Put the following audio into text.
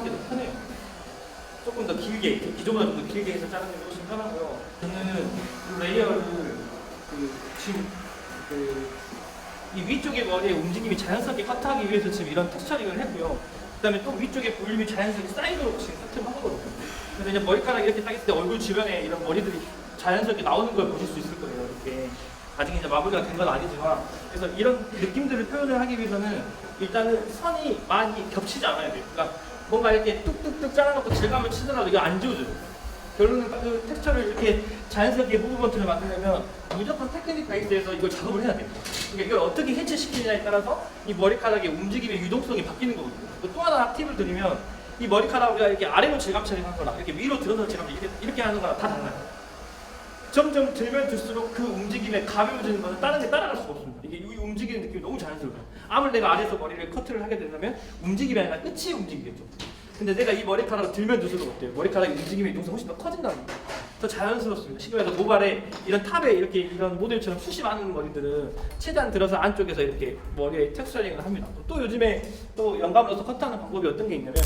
자르는 게 더 편해요. 조금 더 길게, 기존보다 좀 더 길게 해서 자르는 게 훨씬 편하고요. 저는 이 레이어를 그 지금 그이 위쪽의 머리의 움직임이 자연스럽게 커트하기 위해서 지금 이런 텍스처링을 했고요. 그 다음에 또 위쪽의 볼륨이 자연스럽게 사이드로 지금 커트를 하거든요. 그래서 이제 머리카락 이렇게 딱 했을 때 얼굴 주변에 이런 머리들이 자연스럽게 나오는 걸 보실 수 있을 거예요. 이렇게 아직 이제 마무리가 된 건 아니지만 그래서 이런 느낌들을 표현을 하기 위해서는 일단은 선이 많이 겹치지 않아야 돼요. 그러니까 뭔가 이렇게 뚝뚝뚝 잘라놓고 질감을 치더라도 이거 안 지워져요. 결론은 그 텍스처를 이렇게 자연스럽게 무브먼트를 만들려면 무조건 테크닉 베이스에서 이걸 작업을 해야 돼요. 그러니까 이걸 어떻게 해체시키느냐에 따라서 이 머리카락의 움직임의 유동성이 바뀌는 거거든요. 그또 하나 팁을 드리면 이 머리카락을 이렇게 아래로 질감 처리하는 거나 이렇게 위로 들어서 질감 이렇게, 이렇게 하는 거랑 다 달라요. 점점 들면 들수록 그 움직임에 가벼워지는 것은 다른 게 따라갈 수가 없습니다. 이게 이 움직이는 느낌이 너무 자연스러워요. 아무리 내가 아래에서 머리를 커트를 하게 된다면 움직임이 아니라 끝이 움직이겠죠. 근데 내가 이 머리카락을 들면 들수록 어때요? 머리카락의 움직임의 유동성이 훨씬 더 커진다는 거예요. 더 자연스럽습니다. 시골에서 모발에 이런 탑에 이렇게 이런 모델처럼 숱이 많은 머리들은 최대한 들어서 안쪽에서 이렇게 머리에 텍스처링을 합니다. 또 요즘에 또 영감으로서 커트하는 방법이 어떤 게 있냐면